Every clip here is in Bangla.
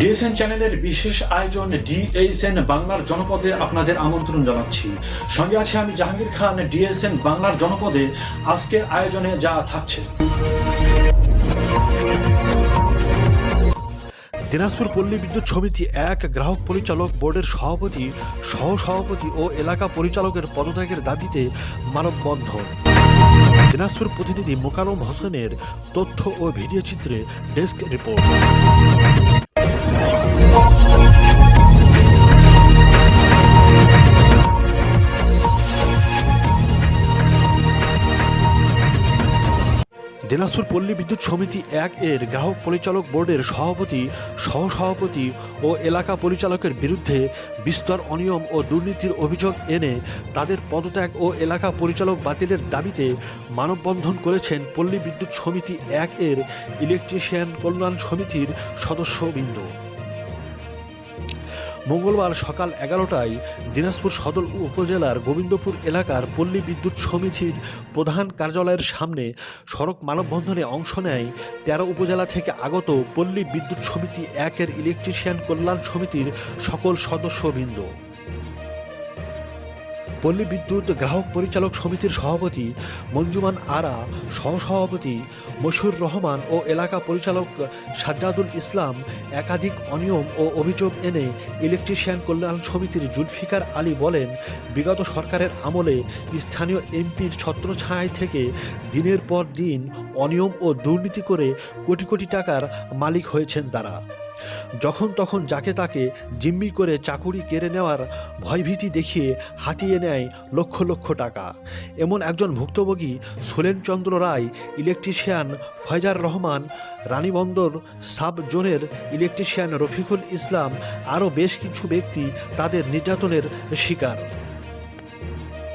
ডিএসএন চ্যানেলের বিশেষ আয়োজন ডিএসএন বাংলার জনপদে আপনাদের আমন্ত্রণ জানাচ্ছি। সঙ্গে আছে আমি জাহাঙ্গীর খান, ডিএসএন বাংলার জনপদে আজকের আয়োজনে যা থাকছে। দিনাজপুর পল্লী বিদ্যুৎ সমিতি এক গ্রাহক পরিচালক বোর্ডের সভাপতি সহ সভাপতি ও এলাকা পরিচালকের পদত্যাগের দাবিতে মানববন্ধন। দিনাজপুর প্রতিনিধি মোকারম হোসেনের তথ্য ও ভিডিও চিত্রে desk report. Oh, my Dinajpur পল্লী বিদ্যুৎ সমিতি এক এর গ্রাহক পরিচালক বোর্ডের সভাপতি, সহসভাপতি ও এলাকা পরিচালকের বিরুদ্ধে বিস্তর অনিয়ম ও দুর্নীতির অভিযোগ এনে তাদের পদত্যাগ ও এলাকা পরিচালক বাতিলের দাবিতে মানববন্ধন করেছেন পল্লী বিদ্যুৎ সমিতি এক এর ইলেকট্রিশিয়ান কল্যাণ সমিতির সদস্যবৃন্দ। মঙ্গলবার সকাল এগারোটায় দিনাজপুর সদর উপজেলার গোবিন্দপুর এলাকার পল্লী বিদ্যুৎ সমিতির প্রধান কার্যালয়ের সামনে সড়ক মানববন্ধনে অংশ নেয় তেরো উপজেলা থেকে আগত পল্লী বিদ্যুৎ সমিতি একের ইলেকট্রিশিয়ান কল্যাণ সমিতির সকল সদস্যবৃন্দ। পল্লী বিদ্যুৎ গ্রাহক পরিচালক সমিতির সভাপতি মঞ্জুমান আরা, সহসভাপতি মশিউর রহমান ও এলাকা পরিচালক সাজ্জাদুল ইসলাম, একাধিক অনিয়ম ও অভিযোগ এনে ইলেকট্রিশিয়ান কল্যাণ সমিতির জুলফিকার আলী বলেন, বিগত সরকারের আমলে স্থানীয় এমপির ছত্রছায়ায় থেকে দিনের পর দিন অনিয়ম ও দুর্নীতি করে কোটি কোটি টাকার মালিক হয়েছেন তারা। যখন তখন যাকে তাকে জিম্মি করে চাকুরি কেড়ে নেওয়ার ভয়ভীতি দেখিয়ে হাতিয়ে নেয় লক্ষ লক্ষ টাকা। এমন একজন ভুক্তভোগী সোলেনচন্দ্র রায়, ইলেকট্রিশিয়ান ফয়জার রহমান, রানীবন্দর সাব জোনের ইলেকট্রিশিয়ান রফিকুল ইসলাম, আরও বেশ কিছু ব্যক্তি তাদের নির্যাতনের শিকার।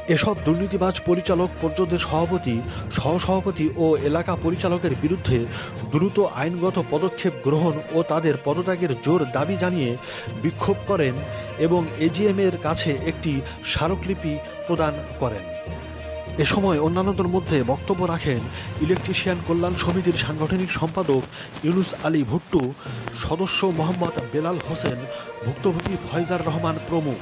এসব দুর্নীতিবাজ পরিচালক পর্যদের সভাপতি, সহসভাপতি ও এলাকা পরিচালকের বিরুদ্ধে দ্রুত আইনগত পদক্ষেপ গ্রহণ ও তাদের পদত্যাগের জোর দাবি জানিয়ে বিক্ষোভ করেন এবং এজিএম এর কাছে একটি স্মারকলিপি প্রদান করেন। এ সময় অন্যান্যদের মধ্যে বক্তব্য রাখেন ইলেকট্রিশিয়ান কল্যাণ সমিতির সাংগঠনিক সম্পাদক ইউনুস আলী ভুট্টু, সদস্য মোহাম্মদ বেলাল হোসেন, ভুক্তভোগী ফয়জার রহমান প্রমুখ।